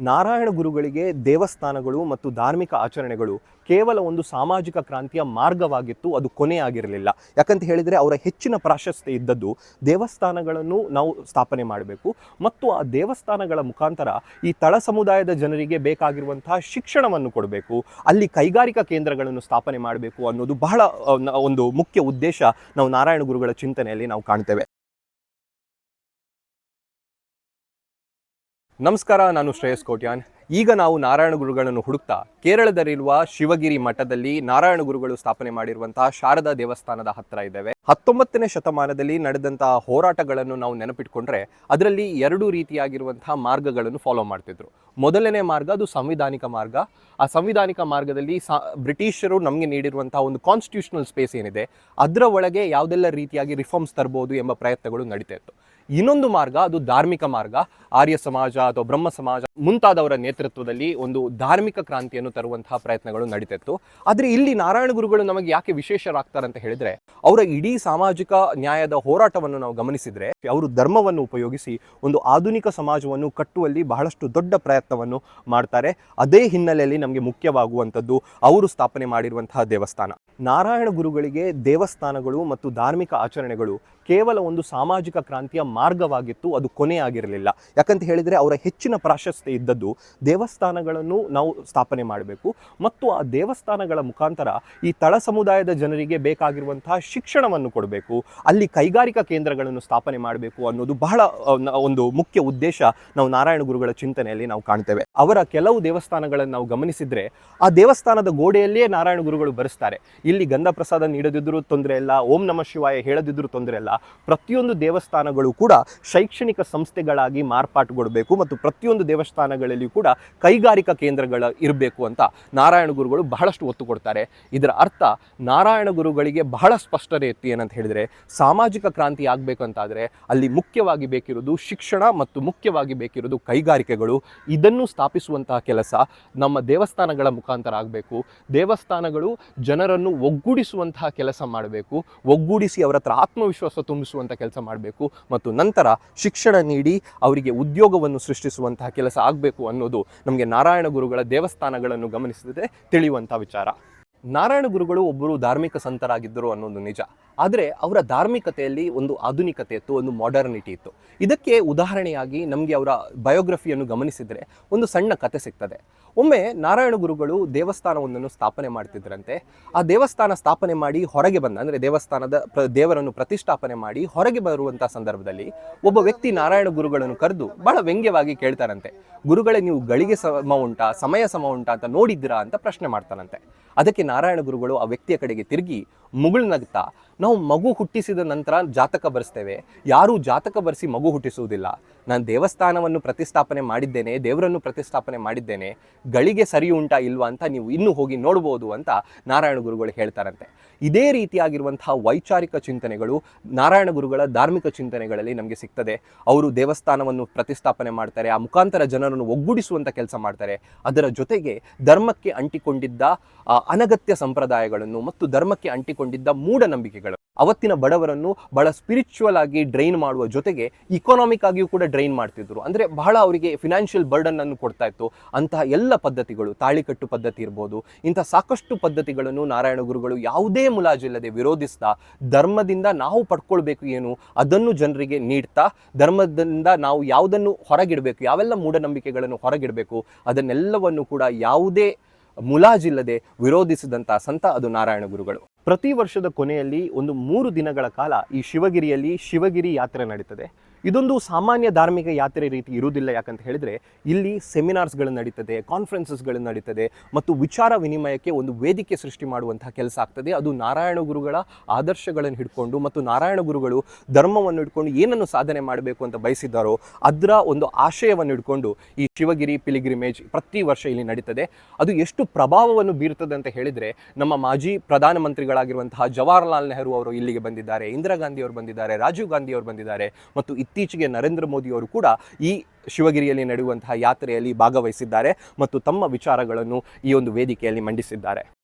ನಾರಾಯಣ ಗುರುಗಳಿಗೆ ದೇವಸ್ಥಾನಗಳು ಮತ್ತು ಧಾರ್ಮಿಕ ಆಚರಣೆಗಳು ಕೇವಲ ಒಂದು ಸಾಮಾಜಿಕ ಕ್ರಾಂತಿಯ ಮಾರ್ಗವಾಗಿತ್ತು, ಅದು ಕೊನೆಯಾಗಿರಲಿಲ್ಲ. ಯಾಕಂತ ಹೇಳಿದರೆ ಅವರ ಹೆಚ್ಚಿನ ಪ್ರಾಶಸ್ತ್ಯ ಇದ್ದದ್ದು ದೇವಸ್ಥಾನಗಳನ್ನು ನಾವು ಸ್ಥಾಪನೆ ಮಾಡಬೇಕು. ಮತ್ತು ಆ ದೇವಸ್ಥಾನಗಳ ಮುಖಾಂತರ ಈ ತಳ ಸಮುದಾಯದ ಜನರಿಗೆ ಬೇಕಾಗಿರುವಂತಹ ಶಿಕ್ಷಣವನ್ನು ಕೊಡಬೇಕು. ಅಲ್ಲಿ ಕೈಗಾರಿಕಾ ಕೇಂದ್ರಗಳನ್ನು ಸ್ಥಾಪನೆ ಮಾಡಬೇಕು ಅನ್ನೋದು ಬಹಳ ಒಂದು ಮುಖ್ಯ ಉದ್ದೇಶ ನಾವು ನಾರಾಯಣ ಗುರುಗಳ ಚಿಂತನೆಯಲ್ಲಿ ನಾವು ಕಾಣ್ತೇವೆ. ನಮಸ್ಕಾರ, ನಾನು ಶ್ರೇಯಸ್ ಕೋಟ್ಯಾನ್. ಈಗ ನಾವು ನಾರಾಯಣ ಗುರುಗಳನ್ನು ಹುಡುಕ್ತಾ ಕೇರಳದಲ್ಲಿರುವ ಶಿವಗಿರಿ ಮಠದಲ್ಲಿ ನಾರಾಯಣ ಗುರುಗಳು ಸ್ಥಾಪನೆ ಮಾಡಿರುವಂತಹ ಶಾರದಾ ದೇವಸ್ಥಾನದ ಹತ್ತಿರ ಇದ್ದೇವೆ. ಹತ್ತೊಂಬತ್ತನೇ ಶತಮಾನದಲ್ಲಿ ನಡೆದಂತಹ ಹೋರಾಟಗಳನ್ನು ನಾವು ನೆನಪಿಟ್ಕೊಂಡ್ರೆ ಅದರಲ್ಲಿ ಎರಡು ರೀತಿಯಾಗಿರುವಂತಹ ಮಾರ್ಗಗಳನ್ನು ಫಾಲೋ ಮಾಡ್ತಿದ್ರು. ಮೊದಲನೇ ಮಾರ್ಗ ಅದು ಸಂವಿಧಾನಿಕ ಮಾರ್ಗ. ಆ ಸಂವಿಧಾನಿಕ ಮಾರ್ಗದಲ್ಲಿ ಬ್ರಿಟಿಷರು ನಮಗೆ ನೀಡಿರುವಂತಹ ಒಂದು ಕಾನ್ಸ್ಟಿಟ್ಯೂಷನಲ್ ಸ್ಪೇಸ್ ಏನಿದೆ, ಅದರ ಒಳಗೆ ಯಾವುದೆಲ್ಲ ರೀತಿಯಾಗಿ ರಿಫಾರ್ಮ್ಸ್ ತರಬಹುದು ಎಂಬ ಪ್ರಯತ್ನಗಳು ನಡೀತಾ ಇತ್ತು. ಇನ್ನೊಂದು ಮಾರ್ಗ ಅದು ಧಾರ್ಮಿಕ ಮಾರ್ಗ ಆರ್ಯ ಸಮಾಜ ಅಥವಾ ಬ್ರಹ್ಮ ಸಮಾಜ ಮುಂತಾದವರ ನೇತೃತ್ವದಲ್ಲಿ ಒಂದು ಧಾರ್ಮಿಕ ಕ್ರಾಂತಿಯನ್ನು ತರುವಂತಹ ಪ್ರಯತ್ನಗಳು ನಡೀತಿತ್ತು. ಆದರೆ ಇಲ್ಲಿ ನಾರಾಯಣ ಗುರುಗಳು ನಮಗೆ ಯಾಕೆ ವಿಶೇಷರಾಗ್ತಾರೆ ಅಂತ ಹೇಳಿದ್ರೆ, ಅವರ ಇಡೀ ಸಾಮಾಜಿಕ ನ್ಯಾಯದ ಹೋರಾಟವನ್ನು ನಾವು ಗಮನಿಸಿದರೆ, ಅವರು ಧರ್ಮವನ್ನು ಉಪಯೋಗಿಸಿ ಒಂದು ಆಧುನಿಕ ಸಮಾಜವನ್ನು ಕಟ್ಟುವಲ್ಲಿ ಬಹಳಷ್ಟು ದೊಡ್ಡ ಪ್ರಯತ್ನವನ್ನು ಮಾಡ್ತಾರೆ. ಅದೇ ಹಿನ್ನೆಲೆಯಲ್ಲಿ ನಮಗೆ ಮುಖ್ಯವಾಗುವಂಥದ್ದು ಅವರು ಸ್ಥಾಪನೆ ಮಾಡಿರುವಂತಹ ದೇವಸ್ಥಾನ. ನಾರಾಯಣ ಗುರುಗಳಿಗೆ ದೇವಸ್ಥಾನಗಳು ಮತ್ತು ಧಾರ್ಮಿಕ ಆಚರಣೆಗಳು ಕೇವಲ ಒಂದು ಸಾಮಾಜಿಕ ಕ್ರಾಂತಿಯ ಮಾರ್ಗವಾಗಿತ್ತು, ಅದು ಕೊನೆಯಾಗಿರಲಿಲ್ಲ. ಯಾಕಂತ ಹೇಳಿದರೆ ಅವರ ಹೆಚ್ಚಿನ ಪ್ರಾಶಸ್ತ್ಯ ಇದ್ದದ್ದು ದೇವಸ್ಥಾನಗಳನ್ನು ನಾವು ಸ್ಥಾಪನೆ ಮಾಡಬೇಕು. ಮತ್ತು ಆ ದೇವಸ್ಥಾನಗಳ ಮುಖಾಂತರ ಈ ತಳ ಸಮುದಾಯದ ಜನರಿಗೆ ಬೇಕಾಗಿರುವಂತಹ ಶಿಕ್ಷಣವನ್ನು ಕೊಡಬೇಕು. ಅಲ್ಲಿ ಕೈಗಾರಿಕಾ ಕೇಂದ್ರಗಳನ್ನು ಸ್ಥಾಪನೆ ಮಾಡಬೇಕು ಅನ್ನೋದು ಬಹಳ ಒಂದು ಮುಖ್ಯ ಉದ್ದೇಶ ನಾವು ನಾರಾಯಣ ಗುರುಗಳ ಚಿಂತನೆಯಲ್ಲಿ ನಾವು ಕಾಣ್ತೇವೆ. ಅವರ ಕೆಲವು ದೇವಸ್ಥಾನಗಳನ್ನು ನಾವು ಗಮನಿಸಿದ್ರೆ ಆ ದೇವಸ್ಥಾನದ ಗೋಡೆಯಲ್ಲಿಯೇ ನಾರಾಯಣ ಗುರುಗಳು ಬರೆಸ್ತಾರೆ. ಇಲ್ಲಿ ಗಂಧ ಪ್ರಸಾದ ನೀಡದಿದ್ರು ತೊಂದರೆ ಇಲ್ಲ, ಓಂ ನಮ ಶಿವಾಯ ಹೇಳದಿದ್ರೂ ತೊಂದರೆ ಇಲ್ಲ. ಪ್ರತಿಯೊಂದು ದೇವಸ್ಥಾನಗಳು ಕೂಡ ಶೈಕ್ಷಣಿಕ ಸಂಸ್ಥೆಗಳಾಗಿ ಮಾರ್ಪಾಟುಗೊಳ್ಬೇಕು ಮತ್ತು ಪ್ರತಿಯೊಂದು ದೇವಸ್ಥಾನಗಳಲ್ಲಿ ಕೂಡ ಕೈಗಾರಿಕಾ ಕೇಂದ್ರಗಳ ಇರಬೇಕು ಅಂತ ನಾರಾಯಣ ಗುರುಗಳು ಬಹಳಷ್ಟು ಒತ್ತು ಕೊಡ್ತಾರೆ. ಇದರ ಅರ್ಥ ನಾರಾಯಣ ಗುರುಗಳಿಗೆ ಬಹಳ ಸ್ಪಷ್ಟತೆ ಇತ್ತು ಏನಂತ ಹೇಳಿದರೆ ಸಾಮಾಜಿಕ ಕ್ರಾಂತಿ ಆಗಬೇಕು ಅಂತಾದರೆ ಅಲ್ಲಿ ಮುಖ್ಯವಾಗಿ ಬೇಕಿರೋದು ಶಿಕ್ಷಣ ಮತ್ತು ಮುಖ್ಯವಾಗಿ ಬೇಕಿರೋದು ಕೈಗಾರಿಕೆಗಳು. ಇದನ್ನು ಸ್ಥಾಪಿಸುವಂತಹ ಕೆಲಸ ನಮ್ಮ ದೇವಸ್ಥಾನಗಳ ಮುಖಾಂತರ ಆಗಬೇಕು. ದೇವಸ್ಥಾನಗಳು ಜನರನ್ನು ಒಗ್ಗೂಡಿಸುವಂತಹ ಕೆಲಸ ಮಾಡಬೇಕು. ಒಗ್ಗೂಡಿಸಿ ಅವರ ಹತ್ರ ಆತ್ಮವಿಶ್ವಾಸ ತುಂಬಿಸುವಂಥ ಕೆಲಸ ಮಾಡಬೇಕು. ಮತ್ತು ನಂತರ ಶಿಕ್ಷಣ ನೀಡಿ ಅವರಿಗೆ ಉದ್ಯೋಗವನ್ನು ಸೃಷ್ಟಿಸುವಂತಹ ಕೆಲಸ ಆಗಬೇಕು ಅನ್ನೋದು ನಮಗೆ ನಾರಾಯಣ ಗುರುಗಳ ದೇವಸ್ಥಾನಗಳನ್ನು ಗಮನಿಸಿದ್ರೆ ತಿಳಿಯುವಂಥ ವಿಚಾರ. ನಾರಾಯಣ ಗುರುಗಳು ಒಬ್ಬರು ಧಾರ್ಮಿಕ ಸಂತರಾಗಿದ್ದರು ಅನ್ನೋದು ನಿಜ. ಆದರೆ ಅವರ ಧಾರ್ಮಿಕತೆಯಲ್ಲಿ ಒಂದು ಆಧುನಿಕತೆ ಇತ್ತು, ಒಂದು ಮಾಡರ್ನಿಟಿ ಇತ್ತು. ಇದಕ್ಕೆ ಉದಾಹರಣೆಯಾಗಿ ನಮಗೆ ಅವರ ಬಯೋಗ್ರಫಿಯನ್ನು ಗಮನಿಸಿದರೆ ಒಂದು ಸಣ್ಣ ಕತೆ ಸಿಗ್ತದೆ. ಒಮ್ಮೆ ನಾರಾಯಣ ಗುರುಗಳು ದೇವಸ್ಥಾನವೊಂದನ್ನು ಸ್ಥಾಪನೆ ಮಾಡ್ತಿದ್ರಂತೆ. ಆ ದೇವಸ್ಥಾನ ಸ್ಥಾಪನೆ ಮಾಡಿ ಹೊರಗೆ ಬಂದ, ಅಂದರೆ ದೇವಸ್ಥಾನದ ಪ್ರ, ದೇವರನ್ನು ಪ್ರತಿಷ್ಠಾಪನೆ ಮಾಡಿ ಹೊರಗೆ ಬರುವಂಥ ಸಂದರ್ಭದಲ್ಲಿ ಒಬ್ಬ ವ್ಯಕ್ತಿ ನಾರಾಯಣ ಗುರುಗಳನ್ನು ಕರೆದು ಬಹಳ ವ್ಯಂಗ್ಯವಾಗಿ ಕೇಳ್ತಾರಂತೆ. ಗುರುಗಳೇ, ನೀವು ಗಳಿಗೆ ಸಮ ಉಂಟಾ, ಸಮಯ ಸಮ ಉಂಟಾ ಅಂತ ನೋಡಿದ್ದೀರಾ ಅಂತ ಪ್ರಶ್ನೆ ಮಾಡ್ತಾರಂತೆ. ಅದಕ್ಕೆ ನಾರಾಯಣ ಗುರುಗಳು ಆ ವ್ಯಕ್ತಿಯ ಕಡೆಗೆ ತಿರುಗಿ ಮುಗುಳ್ನಗ್ತಾ ನಾವು ಮಗು ಹುಟ್ಟಿಸಿದ ನಂತರ ಜಾತಕ ಬರೆಸ್ತೇವೆ. ಯಾರೂ ಜಾತಕ ಬರೆಸಿ ಮಗು ಹುಟ್ಟಿಸುವುದಿಲ್ಲ. ನಾನು ದೇವಸ್ಥಾನವನ್ನು ಪ್ರತಿಷ್ಠಾಪನೆ ಮಾಡಿದ್ದೇನೆ, ದೇವರನ್ನು ಪ್ರತಿಷ್ಠಾಪನೆ ಮಾಡಿದ್ದೇನೆ. ಗಳಿಗೆ ಸರಿ ಉಂಟಾ ಇಲ್ವಾ ಅಂತ ನೀವು ಇನ್ನೂ ಹೋಗಿ ನೋಡ್ಬೋದು ಅಂತ ನಾರಾಯಣ ಗುರುಗಳು ಹೇಳ್ತಾರಂತೆ. ಇದೇ ರೀತಿಯಾಗಿರುವಂತಹ ವೈಚಾರಿಕ ಚಿಂತನೆಗಳು ನಾರಾಯಣ ಗುರುಗಳ ಧಾರ್ಮಿಕ ಚಿಂತನೆಗಳಲ್ಲಿ ನಮಗೆ ಸಿಗ್ತದೆ. ಅವರು ದೇವಸ್ಥಾನವನ್ನು ಪ್ರತಿಷ್ಠಾಪನೆ ಮಾಡ್ತಾರೆ, ಆ ಮುಖಾಂತರ ಜನರನ್ನು ಒಗ್ಗೂಡಿಸುವಂಥ ಕೆಲಸ ಮಾಡ್ತಾರೆ. ಅದರ ಜೊತೆಗೆ ಧರ್ಮಕ್ಕೆ ಅಂಟಿಕೊಂಡಿದ್ದ ಅನಗತ್ಯ ಸಂಪ್ರದಾಯಗಳನ್ನು ಮತ್ತು ಧರ್ಮಕ್ಕೆ ಅಂಟಿಕೊಂಡಿದ್ದ ಮೂಢನಂಬಿಕೆಗಳು ಅವತ್ತಿನ ಬಡವರನ್ನು ಬಹಳ ಸ್ಪಿರಿಚುವಲ್ ಆಗಿ ಡ್ರೈನ್ ಮಾಡುವ ಜೊತೆಗೆ ಇಕಾನಾಮಿಕ್ ಆಗಿಯೂ ಕೂಡ ಡ್ರೈನ್ ಮಾಡ್ತಿದ್ರು. ಅಂದರೆ ಬಹಳ ಅವರಿಗೆ ಫಿನಾನ್ಷಿಯಲ್ ಬರ್ಡನ್ ಅನ್ನು ಕೊಡ್ತಾ ಇತ್ತು. ಅಂತಹ ಎಲ್ಲ ಪದ್ಧತಿಗಳು, ತಾಳಿಕಟ್ಟು ಪದ್ಧತಿ ಇರ್ಬೋದು, ಇಂಥ ಸಾಕಷ್ಟು ಪದ್ಧತಿಗಳನ್ನು ನಾರಾಯಣ ಗುರುಗಳು ಯಾವುದೇ ಮುಲಾಜಿಲ್ಲದೆ ವಿರೋಧಿಸ್ತಾ ಧರ್ಮದಿಂದ ನಾವು ಪಡ್ಕೊಳ್ಬೇಕು ಏನು, ಅದನ್ನು ಜನರಿಗೆ ನೀಡ್ತಾ, ಧರ್ಮದಿಂದ ನಾವು ಯಾವುದನ್ನು ಹೊರಗಿಡಬೇಕು, ಯಾವೆಲ್ಲ ಮೂಢನಂಬಿಕೆಗಳನ್ನು ಹೊರಗಿಡಬೇಕು, ಅದನ್ನೆಲ್ಲವನ್ನು ಕೂಡ ಯಾವುದೇ ಮುಲಾಜಿಲ್ಲದೆ ವಿರೋಧಿಸಿದಂಥ ಸಂತ ಅದು ನಾರಾಯಣ ಗುರುಗಳು. ಪ್ರತಿ ವರ್ಷದ ಕೊನೆಯಲ್ಲಿ ಒಂದು ಮೂರು ದಿನಗಳ ಕಾಲ ಈ ಶಿವಗಿರಿಯಲ್ಲಿ ಶಿವಗಿರಿ ಯಾತ್ರೆ ನಡೀತದೆ. ಇದೊಂದು ಸಾಮಾನ್ಯ ಧಾರ್ಮಿಕ ಯಾತ್ರೆ ರೀತಿ ಇರುವುದಿಲ್ಲ. ಯಾಕಂತ ಹೇಳಿದ್ರೆ ಇಲ್ಲಿ ಸೆಮಿನಾರ್ಸ್ಗಳು ನಡೀತದೆ ಕಾನ್ಫರೆನ್ಸಸ್ಗಳು ನಡೀತದೆ ಮತ್ತು ವಿಚಾರ ವಿನಿಮಯಕ್ಕೆ ಒಂದು ವೇದಿಕೆ ಸೃಷ್ಟಿ ಮಾಡುವಂತಹ ಕೆಲಸ ಆಗ್ತದೆ. ಅದು ನಾರಾಯಣ ಗುರುಗಳ ಆದರ್ಶಗಳನ್ನು ಹಿಡ್ಕೊಂಡು ಮತ್ತು ನಾರಾಯಣ ಗುರುಗಳು ಧರ್ಮವನ್ನು ಹಿಡ್ಕೊಂಡು ಏನನ್ನು ಸಾಧನೆ ಮಾಡಬೇಕು ಅಂತ ಬಯಸಿದ್ದಾರೋ ಅದರ ಒಂದು ಆಶಯವನ್ನು ಹಿಡ್ಕೊಂಡು ಈ ಶಿವಗಿರಿ ಪಿಲಿಗ್ರಿಮೇಜ್ ಪ್ರತಿ ವರ್ಷ ಇಲ್ಲಿ ನಡೀತದೆ. ಅದು ಎಷ್ಟು ಪ್ರಭಾವವನ್ನು ಬೀರ್ತದೆ ಅಂತ ಹೇಳಿದರೆ ನಮ್ಮ ಮಾಜಿ ಪ್ರಧಾನಮಂತ್ರಿಗಳಾಗಿರುವಂತಹ ಜವಾಹರ್ಲಾಲ್ ನೆಹರು ಅವರು ಇಲ್ಲಿಗೆ ಬಂದಿದ್ದಾರೆ, ಇಂದಿರಾ ಗಾಂಧಿ ಅವರು ಬಂದಿದ್ದಾರೆ, ರಾಜೀವ್ ಗಾಂಧಿ ಅವರು ಬಂದಿದ್ದಾರೆ ಮತ್ತು ಇತ್ತೀಚೆಗೆ ನರೇಂದ್ರ ಮೋದಿ ಅವರು ಕೂಡ ಈ ಶಿವಗಿರಿಯಲ್ಲಿ ನಡೆಯುವಂತಹ ಯಾತ್ರೆಯಲ್ಲಿ ಭಾಗವಹಿಸಿದ್ದಾರೆ ಮತ್ತು ತಮ್ಮ ವಿಚಾರಗಳನ್ನು ಈ ಒಂದು ವೇದಿಕೆಯಲ್ಲಿ ಮಂಡಿಸಿದ್ದಾರೆ.